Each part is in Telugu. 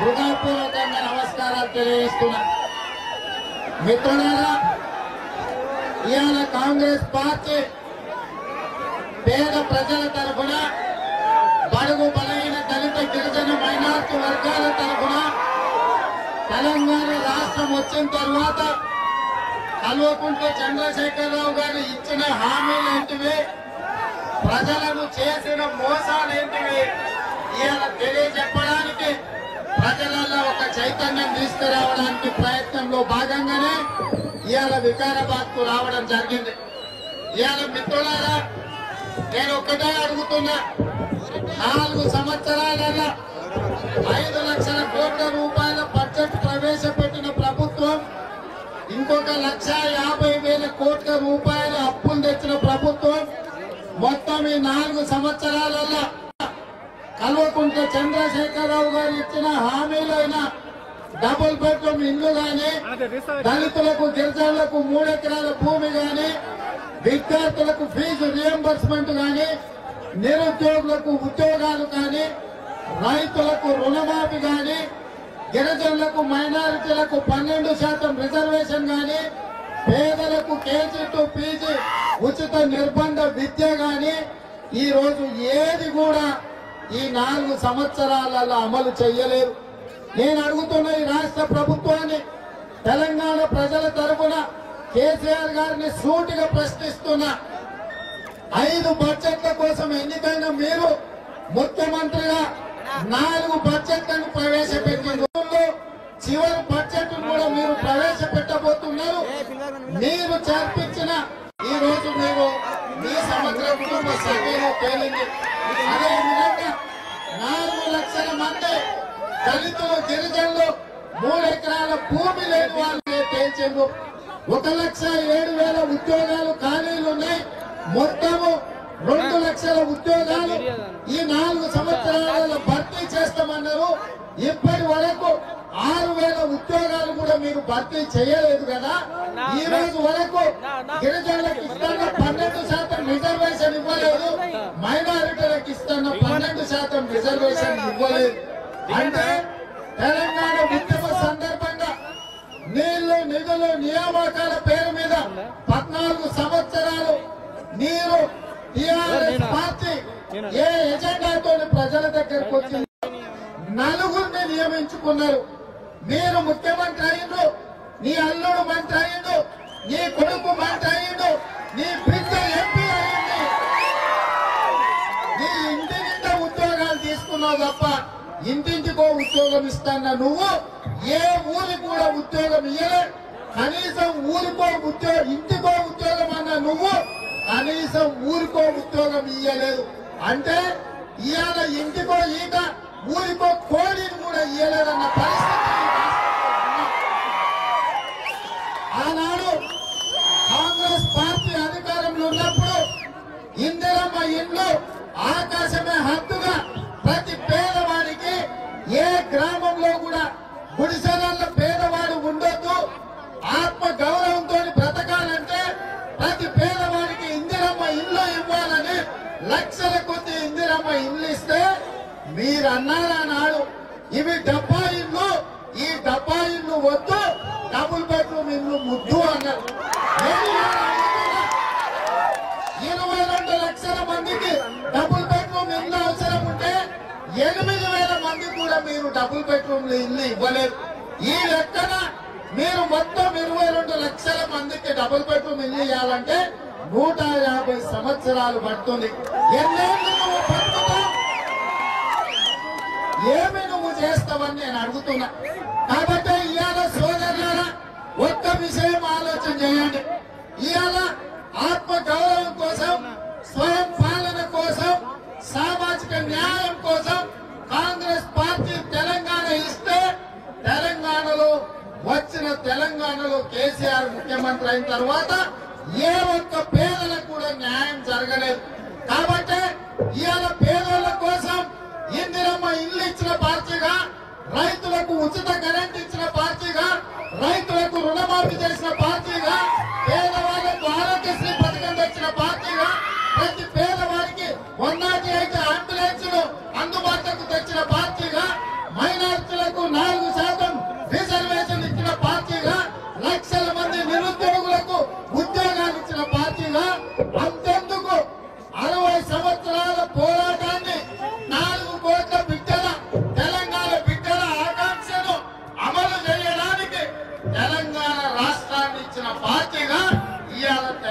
హృదయపూర్వకంగా నమస్కారాలు తెలియజేస్తున్నా. మిత్రులారా ఇవాళ కాంగ్రెస్ పార్టీ పేద ప్రజల తరఫున బడుగు బలైన దళిత గిరిజన మైనార్టీ వర్గాల తరఫున తెలంగాణ రాష్ట్రం వచ్చిన తర్వాత కల్వకుంట్ల చంద్రశేఖరరావు గారు ఇచ్చిన హామీలేంటివి ప్రజలను చేసిన మోసాలు ఏంటివి? ఇవాళ తెలియజెప్పడానికి ప్రజలలో ఒక చైతన్యం తీసుకురావడానికి ప్రయత్నంలో భాగంగానే ఇవాళ వికారాబాద్కు రావడం జరిగింది. ఇవాళ మిత్రులారా నేను ఒక్కటే అడుగుతున్నా. నాలుగు సంవత్సరాలలో ఐదు లక్షల కోట్ల రూపాయల బడ్జెట్ ప్రవేశపెట్టిన ప్రభుత్వం ఇంకొక లక్ష యాభై వేల కోట్ల రూపాయల అప్పులు తెచ్చిన ప్రభుత్వం మొత్తం ఈ నాలుగు సంవత్సరాలలో కల్వకుంట్ల చంద్రశేఖరరావు గారు ఇచ్చిన హామీలైన డబుల్ బెడ్రూమ్ ఇల్లు గాని దళితులకు గిరిజనులకు మూడెకరాల భూమి గాని విద్యార్థులకు ఫీజు రియంబర్స్మెంట్ గాని నిరుద్యోగులకు ఉద్యోగాలు కానీ రైతులకు రుణమాఫీ గాని గిరిజనులకు మైనారిటీలకు పన్నెండు శాతం రిజర్వేషన్ గాని పేదలకు కేజీ టు పీజీ ఉచిత నిర్బంధ విద్య గాని ఈ రోజు ఏది కూడా ఈ నాలుగు సంవత్సరాలలో అమలు చేయలేదు. నేను అడుగుతున్న ఈ రాష్ట్ర ప్రభుత్వాన్ని తెలంగాణ ప్రజల తరఫున కేసీఆర్ గారిని సూటిగా ప్రశ్నిస్తున్నా ఐదు బడ్జెట్ల కోసం ఎన్నికైన మీరు ముఖ్యమంత్రిగా నాలుగు బడ్జెట్లను ప్రవేశపెట్టిన చివరి బడ్జెట్ కూడా మీరు ప్రవేశపెట్టబోతున్నారు. మీరు చేర్పించిన ఈ రోజు మీరు మీ సమగ్ర కుటుంబ సభ్యులు పేలింది. అదే నాలుగు అంటే దళితులు గిరిజనులు మూడు ఎకరాల భూమి లేని వాళ్ళని తేల్చిండు ఒక లక్ష ఏడు వేల ఉద్యోగాలు ఖాళీలు ఉన్నాయి మొత్తము రెండు లక్షల ఉద్యోగాలు ఈ నాలుగు సంవత్సరాలలో భర్తీ చేస్తామన్నారు ఇప్పటి వరకు ఆరు వేల ఉద్యోగాలు కూడా మీరు భర్తీ చేయలేదు కదా ఈ రోజు వరకు గిరిజనులకు నలుగురిని నియమించుకున్నారు మీరు ముఖ్యమంత్రి అయిండు నీ అల్లుడు మంత్రి అయిండు నీ కొడుకు మంత్రి అయిండు నీ బిడ్డ ఎంపీ అయింది నీ ఇంటి నిండా ఉద్యోగాలు తీసుకున్నావు తప్ప ఇంటింటికో ఉద్యోగం ఇస్తాన్న నువ్వు ఏ ఊరి కూడా ఉద్యోగం ఇయ్యలే. కనీసం ఊరికో ఉద్యోగం ఇంటికో ఉద్యోగం అన్న నువ్వు కనీసం ఊరికో ఉద్యోగం ఇయ్యలేదు. అంటే ఇవాళ ఇంటికో ఈట ఊరికో కోడిని కూడా ఇయ్యలేదన్న పరిస్థితి ఆనాడు కాంగ్రెస్ పార్టీ అధికారంలో ఉన్నప్పుడు ఇందిరమ్మ ఇండ్లు ఆకాశమే హద్దుగా ప్రతి పేదవాడికి ఏ గ్రామంలో కూడా గుడిసెల పేదవాడు ఉండొద్దు ఆత్మ గౌరవంతో బ్రతకాలంటే ప్రతి పేదవాడికి ఇందిరమ్మ ఇల్లు ఇవ్వాలని లక్షల కొద్ది ఇందిరమ్మ ఇల్లు ఇస్తే మీరు అన్నారు ఇవి డబ్బా ఇల్లు ఈ డబ్బా ఇల్లు వద్దు డబుల్ బెడ్రూమ్ ఇల్లు ముద్దు అన్నారు. ఇరవై రెండు లక్షల మందికి డబుల్ బెడ్రూమ్ ఇల్లు అవసరం ఉంటే ఎనిమిది వేల మంది కూడా మీరు డబుల్ బెడ్రూమ్ ఇల్లు ఇవ్వలేదు ఈ లెక్కన మీరు మొత్తం ఇరవై రెండు లక్షల మందికి డబుల్ బెడ్రూమ్ ఇల్లు ఇవ్వాలంటే నూట యాభై సంవత్సరాలు పడుతుంది. ఎన్నేళ్ళు ఏమి నువ్వు చేస్తావని నేను అడుగుతున్నా. కాబట్టి ఇవాళ సోదరులారా ఒక్క విషయం ఆలోచన చేయండి. ఇవాళ ఆత్మ గౌరవం కోసం స్వయం పాలన కోసం సామాజిక న్యాయం కోసం కాంగ్రెస్ పార్టీ తెలంగాణ ఇస్తే తెలంగాణలో వచ్చిన తెలంగాణలో కేసీఆర్ ముఖ్యమంత్రి అయిన తర్వాత ఏ ఒక్క పేదలకు కూడా న్యాయం జరగలేదు. కాబట్టి ఇవాళ ఇల్లు ఇచ్చిన పార్టీగా రైతులకు ఉచిత కరెంట్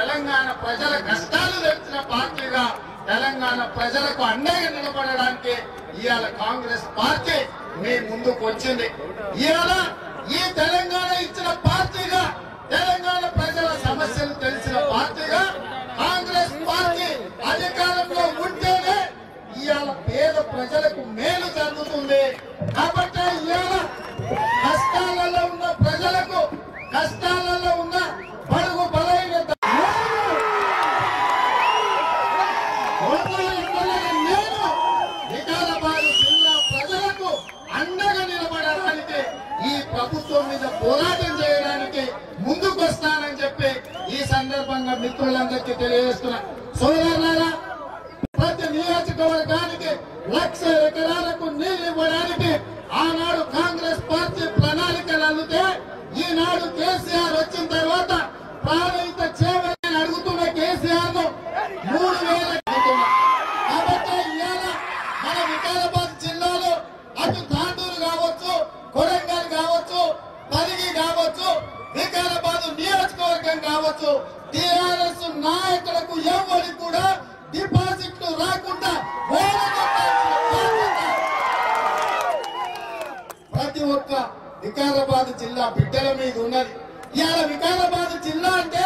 తెలంగాణ ప్రజల కష్టాలు తెచ్చిన పార్టీగా తెలంగాణ ప్రజలకు అన్యాయం నిలబడడానికి ఇవాళ కాంగ్రెస్ పార్టీ మీ ముందుకు వచ్చింది. ఇవాళ ఈ తెలంగాణ ఇచ్చిన పార్టీగా తెలంగాణ ప్రజల సమస్యలు తెలిసిన పార్టీగా కాంగ్రెస్ పార్టీ అధికారంలో ఉంటేనే ఇవాళ పేద ప్రజలకు మేలు జరుగుతుంది. కాబట్టి ఇవాళ కష్టాలలో ఉన్న ప్రజలకు కష్టాల ప్రభుత్వం మీద పోరాటం చేయడానికి ముందుకు వస్తానని చెప్పి ఈ సందర్భంగా మిత్రులందరికీ తెలియజేస్తున్నా. సోదరులారా ప్రతి నియోజకవర్గానికి లక్ష ఎకరాలకు నీళ్ళు ఇవ్వడానికి ఆనాడు కాంగ్రెస్ పార్టీ ప్రణాళికలు అందితే ఈనాడు కేసీఆర్ వచ్చిన తర్వాత ప్రాణహిత నియోజకవర్గం కావచ్చు. టిఆర్ఎస్ నాయకులకు ఎవరికి కూడా డిపాజిట్లు రాకుండా ప్రతి ఒక్క వికారాబాద్ జిల్లా బిడ్డల మీద ఉన్నది. ఇవాళ వికారాబాద్ జిల్లా అంటే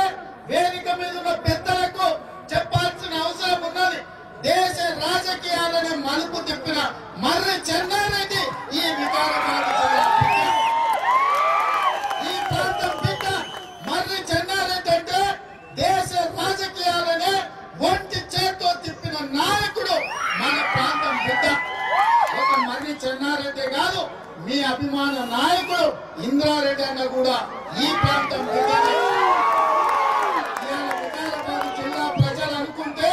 వేదిక మీద ఉన్న పెద్దలకు చెప్పాల్సిన అవసరం ఉన్నది. దేశ రాజకీయాలని మలుపు తిప్పిన మర్రి చెన్నారెడ్డి ఈ వికారాబాద్ జిల్లా. అభిమాన నాయకుడు ఇంద్రారెడ్డి అన్న కూడా ఈ ప్రాంతం జిల్లా ప్రజలు అనుకుంటే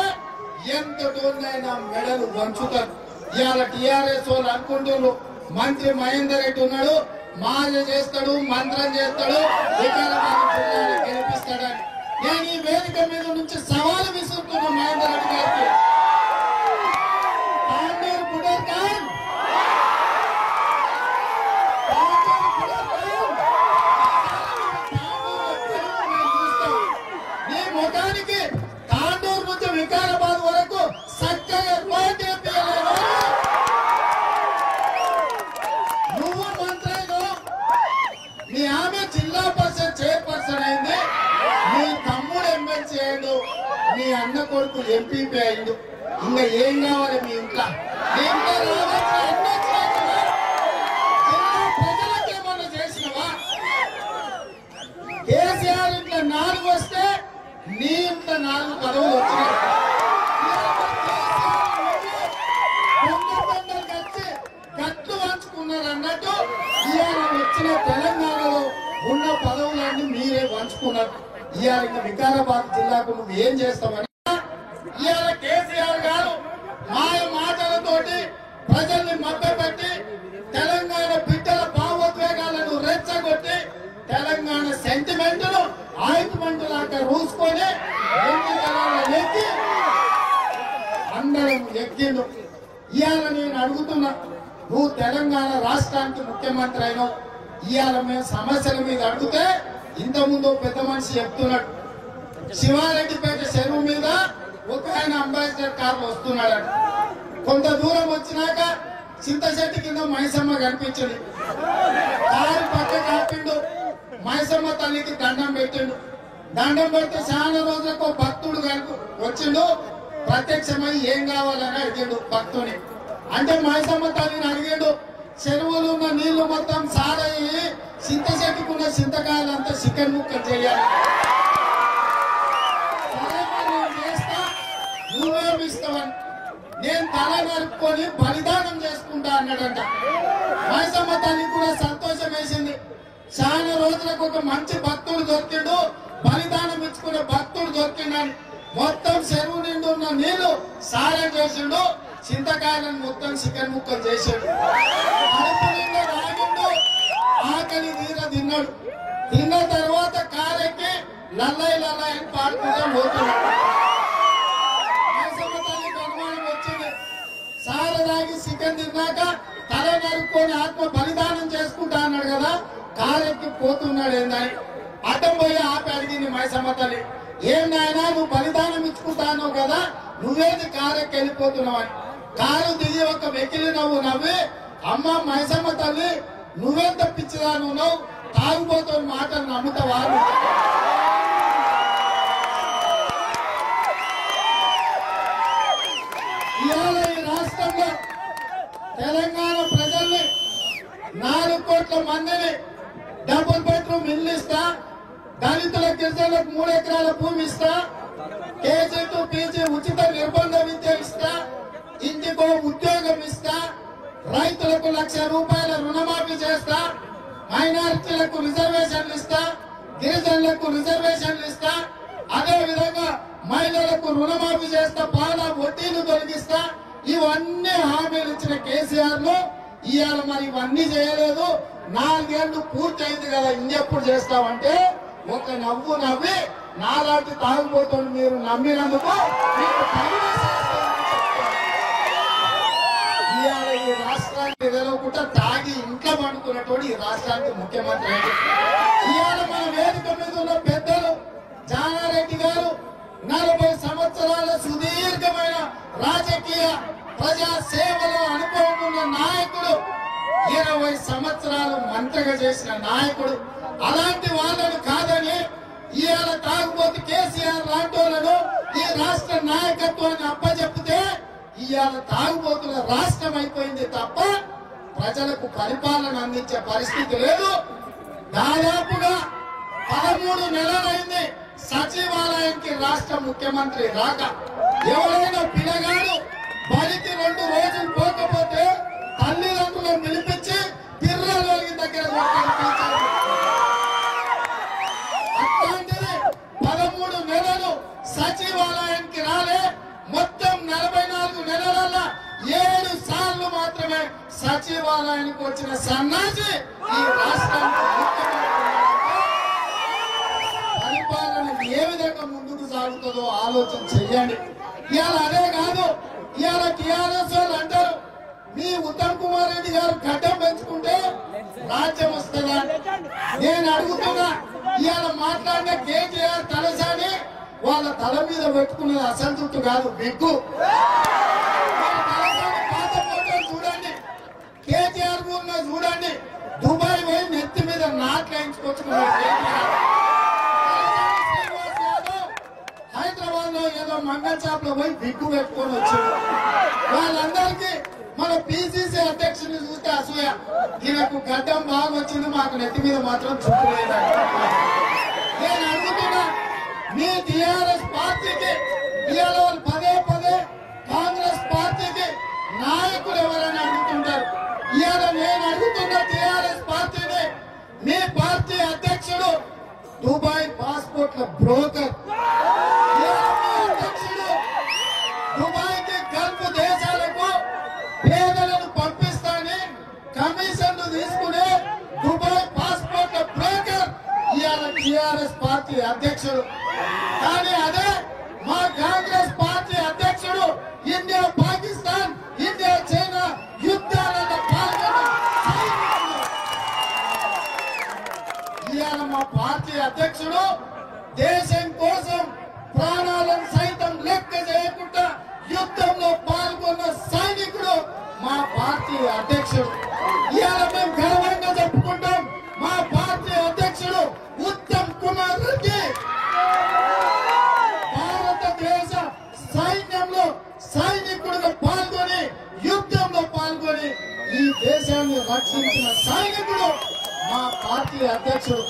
ఎంత డోర్నైనా మెడలు వంచుతారు. ఇవాళ టిఆర్ఎస్ వాళ్ళు అనుకుంటున్నారు మంత్రి మహేందర్ రెడ్డి ఉన్నాడు మాయ చేస్తాడు మంత్రం చేస్తాడు వికారాబాద్ జిల్లాలో గెలిపిస్తాడని. నేను ఈ వేదిక మీద నుంచి సవాలు విసురుతున్న మహేందర్ రెడ్డి గారికి కొడుకు ఎంపీపీ ఇంకా ఏం కావాలి మీ ఇంకా మీ ఇంట్లో చేసినవా? కేసీఆర్ ఇంట్లో నాలుగు వస్తే నీ ఇంట్లో నాలుగు పదవులు వచ్చినాయి. కొందరు కొందరికి వచ్చి అన్నట్టు ఇవాళ వచ్చిన తెలంగాణలో ఉన్న పదవులన్నీ మీరే వంచుకున్నారు. ఇవాళ ఇంకా వికారాబాద్ జిల్లాకు నువ్వు ఏం చేస్తావని ఇవాళ కేసీఆర్ గారు మాయ మాటలతోటి ప్రజల్ని మభ్యపెట్టి తెలంగాణ బిడ్డల భావోద్వేగాలను రెచ్చగొట్టి తెలంగాణ సెంటిమెంట్ను ఆయుధమంటు లాగా రూసుకొని ఎక్కి అందరం ఎక్కిండు. ఇవాళ నేను అడుగుతున్నా నువ్వు తెలంగాణ రాష్ట్రానికి ముఖ్యమంత్రి అయినావు. ఇవాళ మేము సమస్యల మీద అడిగితే ఇంతకుముందు పెద్ద మనిషి చెప్తున్నాడు. శివారెడ్డిపేట చెరువు మీద ఒక ఆయన అంబాసిడర్ కార్లు వస్తున్నాడు కొంత దూరం వచ్చినాక చింతశెట్టి కింద మైసమ్మ కనిపించింది. కారు పక్క కాపిండు మైసమ్మ తల్లికి దండం పెట్టిండు. దండం పెడితే చాలా రోజులకు భక్తుడు కనుక వచ్చిండు. ప్రత్యక్షమై ఏం కావాలని అడిగాడు భక్తుని. అంటే మైసమ్మ తల్లిని అడిగాడు చెరువులు ఉన్న నీళ్ళు మొత్తం సారయ్యి చింతశెట్టుకున్న చింతకాయలంతా చికెన్ ముక్క చేయాలి. చేస్తా. నువ్వేమిస్తావని నేను తల నరుక్కొని బలిదానం చేసుకుంటా అన్నాడంట. మైసమ్మ తల్లి కూడా సంతోషం వేసింది. చాలా రోజులకు ఒక మంచి భక్తుడు దొరికిండు. బలిదానం ఇచ్చుకునే భక్తుడు దొరికిండని. మొత్తం చెరువు నిండు ఉన్న నీళ్ళు సారం చేసిండు. చింతకాయలను మొత్తం చికెన్ ముక్కలు చేసాడు. కడుపు నిండా రాగిండు. ఆకలి తీర తిన్నాడు. తిన్న తర్వాత కారెక్కి లల్లై లల్లై అని పాడుకుంటూ పోతున్నాడు. తాగి తిన్నాక తల నరుక్కొని ఆత్మ బలిదానం చేసుకుంటా అన్నాడు కదా కారెక్కి పోతున్నాడు ఏందని అడ్డం పోయి ఆపి అడిగింది మైసమ్మ తల్లి. ఏం నాయనా నువ్వు బలిదానం ఇచ్చుకుంటా అన్నావు కదా నువ్వేది కారెక్కి వెళ్ళిపోతున్నావు అని. కారు దిగి ఒక వెకిలి నవ్వు నవ్వి అమ్మ మైసమ్మ తల్లి నువ్వెంత పిచ్చిదా నువ్వు తాగుబోతున్న మాటలు నమ్ముతావా తెలంగాణ ప్రజల్ని నాలుగు కోట్ల మందిని డబుల్ బెడ్రూమ్ ఇల్లు ఇస్తా దళితుల గిరిజనులకు మూడు ఎకరాల భూమి ఇస్తా కేజీ టు పీజీ ఉచిత నిర్బంధ విద్య ఇస్తా ఇంటికో ఉద్యోగం ఇస్తా రైతులకు లక్ష రూపాయల రుణమాఫీ చేస్తా మైనారిటీలకు రిజర్వేషన్లు ఇస్తా గిరిజనులకు రిజర్వేషన్లు ఇస్తా అదే విధంగా మహిళలకు రుణమాఫీ చేస్తా పాల వడ్డీలు తొలగిస్తా ఇవన్నీ హామీలు ఇచ్చిన కేసీఆర్ను ఇవాళ మరి ఇవన్నీ చేయలేదు. నాలుగేళ్ళు పూర్తి అయింది కదా ఇంకెప్పుడు చేస్తామంటే ఒక నవ్వు నవ్వి నాలాంటి తాగుబోతుంది మీరు నమ్మినందుకు మీకు ఇవాళ ఈ రాష్ట్రానికి తెలవకుండా తాగి ఇంట్లో పండుకున్నటువంటి ఈ రాష్ట్రానికి ముఖ్యమంత్రి. ఇవాళ మన వేదిక మీద ఉన్న పెద్దలు జానారెడ్డి గారు నలభై సంవత్సరాల సుదీర్ఘమైన రాజకీయ ప్రజా సేవలో అనుభవం ఉన్న నాయకుడు ఇరవై సంవత్సరాలు మంత్రిగా చేసిన నాయకుడు. అలాంటి వాళ్ళను కాదని ఇవాళ తాగుబోతు కేసీఆర్ లాంటి ఈ రాష్ట్ర నాయకత్వాన్ని అప్పచెప్పితే ఇవాళ తాగుబోతుల రాష్ట్రం అయిపోయింది తప్ప ప్రజలకు పరిపాలన అందించే పరిస్థితి లేదు. దాదాపుగా పదమూడు నెలలైంది సచివాలయానికి రాష్ట్ర ముఖ్యమంత్రి రాక ఎవరైనా పిల్లగాడు బలికి రెండు రోజులు పోకపోతే తల్లిదండ్రులను పిలిపించి పిర్రల దగ్గర అట్లాంటిది పదమూడు నెలలు సచివాలయానికి రాలే. మొత్తం నలభై నాలుగు నెలల ఏడు సార్లు మాత్రమే సచివాలయానికి వచ్చిన సన్నాసి ఈ రాష్ట్రానికి ముఖ్యమంత్రి. పరిపాలన ఏ విధంగా ముందుకు సాగుతుందో ఆలోచన చెయ్యండి ఇవాళ అదే కాదు ఇవాళ టిఆర్ఎస్ వాళ్ళు అంటారు మీ ఉత్తమ్ కుమార్ రెడ్డి గారు గడ్డం పెంచుకుంటే రాజ్యం వస్తుందా నేను అడుగుతున్నా ఇవాళ మాట్లాడిన కేటీఆర్ తలసాని వాళ్ళ తల మీద పెట్టుకున్నది అసలు కాదు బిగ్గు చూడండి కేటీఆర్ చూడండి దుబాయ్ పోయి నెత్తి మీద నాట్లు వేయించుకొచ్చుకున్నారు కేటీఆర్ హైదరాబాద్ మంగళ పోయి బిగ్గు పెట్టుకొని వచ్చాడు వాళ్ళందరికీ మన పిసిసి అధ్యక్షుని చూస్తే అసూయ. ఈయనకు గడ్డం బాగా వచ్చింది మాకు నెత్తి మీద మాత్రం నేను అడుగుతున్నా మీ టిఆర్ఎస్ పార్టీకి ఇవాళ పదే పదే కాంగ్రెస్ పార్టీకి నాయకులు ఎవరైనా అడుగుతుంటారు. ఇవాళ నేను అడుగుతున్న టిఆర్ఎస్ పార్టీని మీ పార్టీ అధ్యక్షుడు దుబాయ్ పాస్పోర్ట్ల బ్రోకర్. టిఆర్ఎస్ పార్టీ అధ్యక్షుడు కానీ అదే పార్టీ అధ్యక్షుడు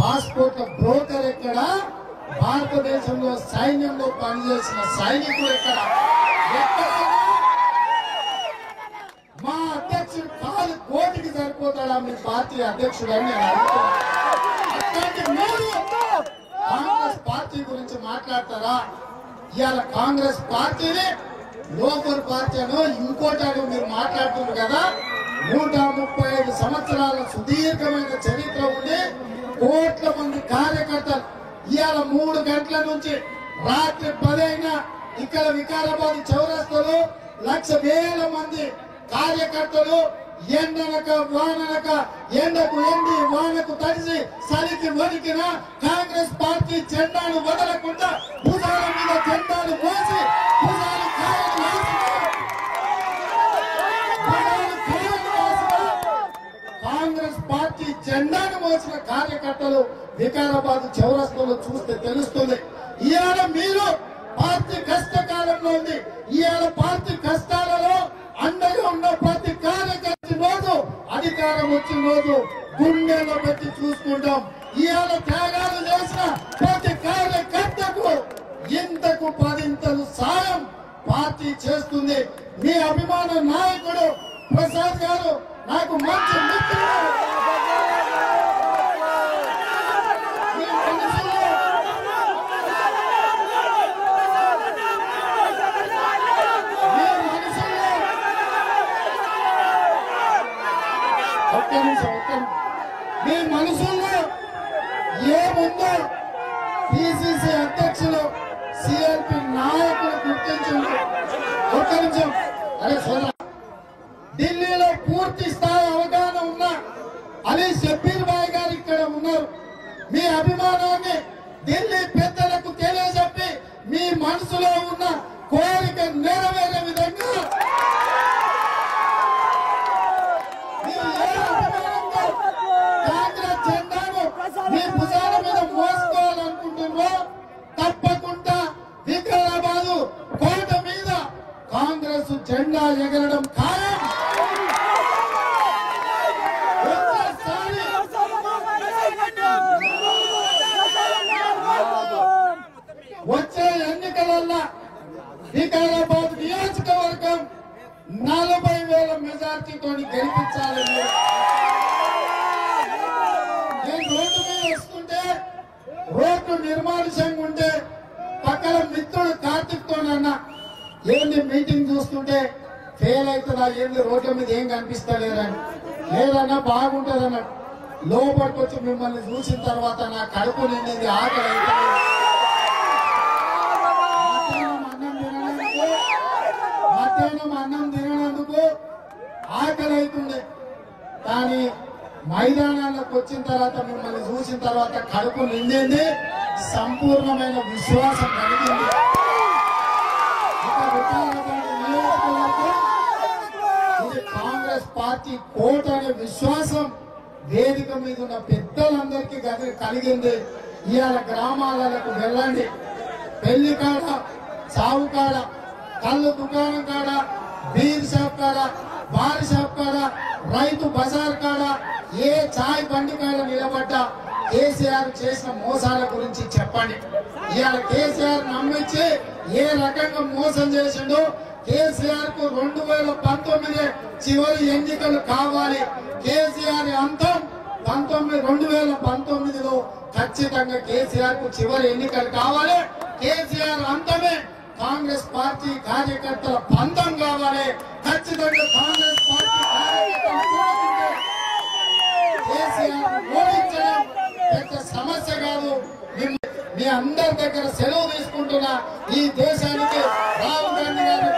పాస్పోర్ట్ బ్రోకర్ ఎక్కడ? భారతదేశంలో సైన్యంలో పనిచేసిన సైనికులు ఎక్కడ? మా అధ్యక్షుడు కాలు కోటికి సరిపోతాడా? మీ పార్టీ అధ్యక్షుడు అని నేను కాంగ్రెస్ పార్టీ గురించి మాట్లాడతారా? ఇవాళ కాంగ్రెస్ పార్టీని లోకల్ పార్టీ అని ఇంకోటాడు మీరు మాట్లాడుతున్నారు కదా? నూట సంవత్సరాల సుదీర్ఘమైన చరిత్ర ఉండి కోట్ల మంది కార్యకర్తలు. ఇవాళ మూడు గంటల నుంచి రాత్రి పదైనా ఇక్కడ వికారాబాద్ చౌరస్తలో లక్ష వేల మంది కార్యకర్తలు ఎండనక వాననక ఎండకు ఎండి వానకు తడిసి చలికి వణికిన కాంగ్రెస్ పార్టీ జెండాను వదలకుండా భుజాల మీద జెండాను మోసి వచ్చిన కార్యకర్తలు వికారాబాద్ చౌరస్తాలో చూస్తే తెలుస్తుంది. ఇవాళ మీరు పార్టీ కష్టకాలంలో ఉంది. ఇవాళ పార్టీ కష్టాలలో అండగా ఉన్న ప్రతి కార్యకర్త రోజు అధికారం వచ్చిన రోజు గుండెలో పెట్టి చూసుకుంటాం. ఇవాళ త్యాగాలు చేసిన ప్రతి కార్యకర్తకు ఇంతకు పదింతలు సాయం పార్టీ చేస్తుంది. మీ అభిమాన నాయకుడు ప్రసాద్ గారు నాకు మంచి మిత్రుడు. ఒక్క నిమిషం ఒక్క మీ మనసుల్లో ఏముందో పిసిసి అధ్యక్షులు సిఎల్పి నాయకులు గుర్తించండి. ఒక్క నిమిషం అరే సోదర ఢిల్లీలో పూర్తి స్థాయి అవగాహన ఉన్న అలీ షబ్బీర్ బాయ్ గారు ఇక్కడ ఉన్నారు. మీ అభిమానాన్ని ఢిల్లీ పెద్దలకు తెలియజెప్పి మీ మనసులో ఉన్న కోరిక నెరవేరే విధంగా మీరు ఏ అభిమానంతో కాంగ్రెస్ జెండాను మీ భుజాల మీద మోసుకోవాలనుకుంటున్నారో తప్పకుండా వికారాబాదు కోట మీద కాంగ్రెస్ జెండా ఎగరడం ఖాయం ఒక్కసారి వచ్చే ఎన్నికలల్లో వికారాబాద్ నియోజకవర్గం నలభై వేల మెజార్టీతో గెలిపించాలని నేను రోడ్డు మీద వస్తుంటే రోడ్డు నిర్మానుషంగా ఉంటే పక్కన మిత్రుడు కార్తిక్ తోనన్నా ఏంది మీటింగ్ చూస్తుంటే ఫెయిల్ అవుతుందా ఏంది రోడ్ల మీద ఏం కనిపిస్తలేదని లేదన్నా బాగుంటదన్న. లోపలికి వచ్చి మిమ్మల్ని చూసిన తర్వాత నా కడుపు నిండింది ఆకలి అవుతుంది. మధ్యాహ్నం అన్నం తినడానికి మధ్యాహ్నం అన్నం తిననందుకు ఆకలి అవుతుండే కానీ మైదానాలకు వచ్చిన తర్వాత మిమ్మల్ని చూసిన తర్వాత కడుపు నిండింది. సంపూర్ణమైన విశ్వాసం కలిగింది ఇది కాంగ్రెస్ పార్టీ కోట అనే విశ్వాసం వేదిక మీద ఉన్న పెద్దలందరికీ గది- కలిగింది. ఇవాళ గ్రామాలకు వెళ్ళండి. పెళ్ళి కాడ సాగు కాడ కళ్ళు దుకాణం కాడ బీర్ షాప్ కాడ బార్ షాప్ కాడ రైతు బజార్ కాడ ఏ చాయ్ బండి కాడ నిలబడ్డా కేసీఆర్ చేసిన మోసాల గురించి చెప్పండి. ఇవాళ కేసీఆర్ నమ్మించి ఏ రకంగా మోసం చేసిండో కేసీఆర్కు రెండు వేల పంతొమ్మిది చివరి ఎన్నికలు కావాలి. కేసీఆర్ అంతం పంతొమ్మిది రెండు వేల పంతొమ్మిదిలో ఖచ్చితంగా కేసీఆర్కు చివరి ఎన్నికలు కావాలి. కేసీఆర్ అంతమే కాంగ్రెస్ పార్టీ కార్యకర్తల పంతం కావాలి. ఖచ్చితంగా కాంగ్రెస్ పార్టీ కార్యకర్తలు కేసీఆర్ ఓడించడం సమస్య కాదు. మీ అందరి దగ్గర సెలవు తీసుకుంటున్నా. ఈ దేశానికి రాహుల్ గాంధీ గారు